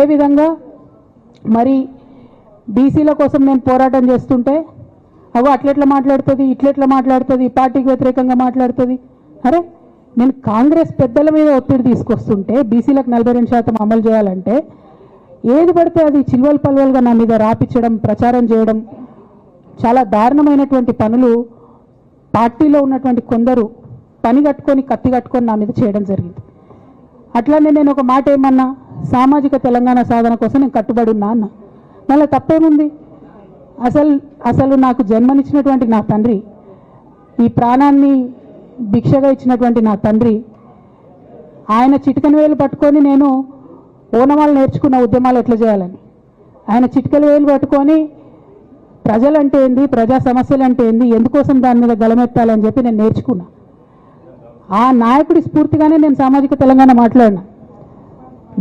ఏ విధంగా? మరి బీసీల కోసం నేను పోరాటం చేస్తుంటే అవు అట్లెట్లా మాట్లాడుతుంది ఇట్లెట్లా మాట్లాడుతుంది పార్టీకి వ్యతిరేకంగా మాట్లాడుతుంది. అరే నేను కాంగ్రెస్ పెద్దల మీద ఒత్తిడి తీసుకొస్తుంటే బీసీలకు నలభై రెండు శాతం అమలు చేయాలంటే ఏది పడితే అది చిల్వల్ పల్వల్గా నా మీద రాపించడం ప్రచారం చేయడం చాలా దారుణమైనటువంటి పనులు పార్టీలో ఉన్నటువంటి కొందరు పని కట్టుకొని కత్తి కట్టుకొని నా మీద చేయడం జరిగింది. అట్లానే నేను ఒక మాట ఏమన్నా సామాజిక తెలంగాణ సాధన కోసం నేను కట్టుబడి ఉన్నా అన్న. మళ్ళీ తప్పేముంది? అసలు అసలు నాకు జన్మనిచ్చినటువంటి నా తండ్రి ఈ ప్రాణాన్ని భిక్షగా ఇచ్చినటువంటి నా తండ్రి ఆయన చిటికన వేలు పట్టుకొని నేను ఓనమాలు నేర్చుకున్న ఉద్యమాలు ఎట్లా చేయాలని? ఆయన చిటికల వేలు పట్టుకొని ప్రజలంటే ఏంది ప్రజా సమస్యలు అంటే ఏంది ఎందుకోసం దాని మీద గలమెత్తాలని చెప్పి నేను నేర్చుకున్నా. ఆ నాయకుడి స్ఫూర్తిగానే నేను సామాజిక తెలంగాణ మాట్లాడినా.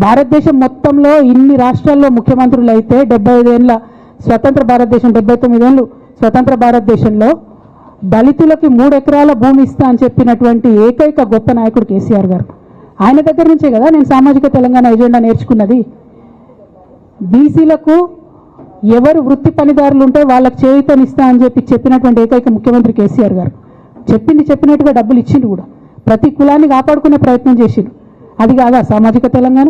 భారతదేశం మొత్తంలో ఇన్ని రాష్ట్రాల్లో ముఖ్యమంత్రులు అయితే డెబ్బై ఐదేళ్ళ స్వతంత్ర భారతదేశం డెబ్బై తొమ్మిదేళ్ళు స్వతంత్ర భారతదేశంలో దళితులకి మూడు ఎకరాల భూమి ఇస్తా అని చెప్పినటువంటి ఏకైక గొప్ప నాయకుడు కేసీఆర్ గారు. ఆయన దగ్గర నుంచే కదా నేను సామాజిక తెలంగాణ ఎజెండా నేర్చుకున్నది. బీసీలకు ఎవరు వృత్తి పనిదారులు ఉంటే వాళ్ళకి చేయుతనిస్తా అని చెప్పి చెప్పినటువంటి ఏకైక ముఖ్యమంత్రి కేసీఆర్ గారు. చెప్పింది చెప్పినట్టుగా డబ్బులు ఇచ్చిండు కూడా. ప్రతి కులాన్ని కాపాడుకునే ప్రయత్నం చేసిండు అది కాదా సామాజిక తెలంగాణ?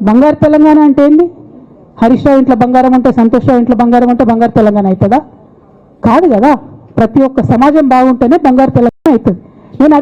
బంగారు తెలంగాణ అంటే ఏంది? హరీష్ రావు ఇంట్లో బంగారం అంటే సంతోష్ రావు ఇంట్లో బంగారం అంటే బంగారు తెలంగాణ అవుతుందా? కాదు కదా. ప్రతి ఒక్క సమాజం బాగుంటేనే బంగారు తెలంగాణ అవుతుంది. నేను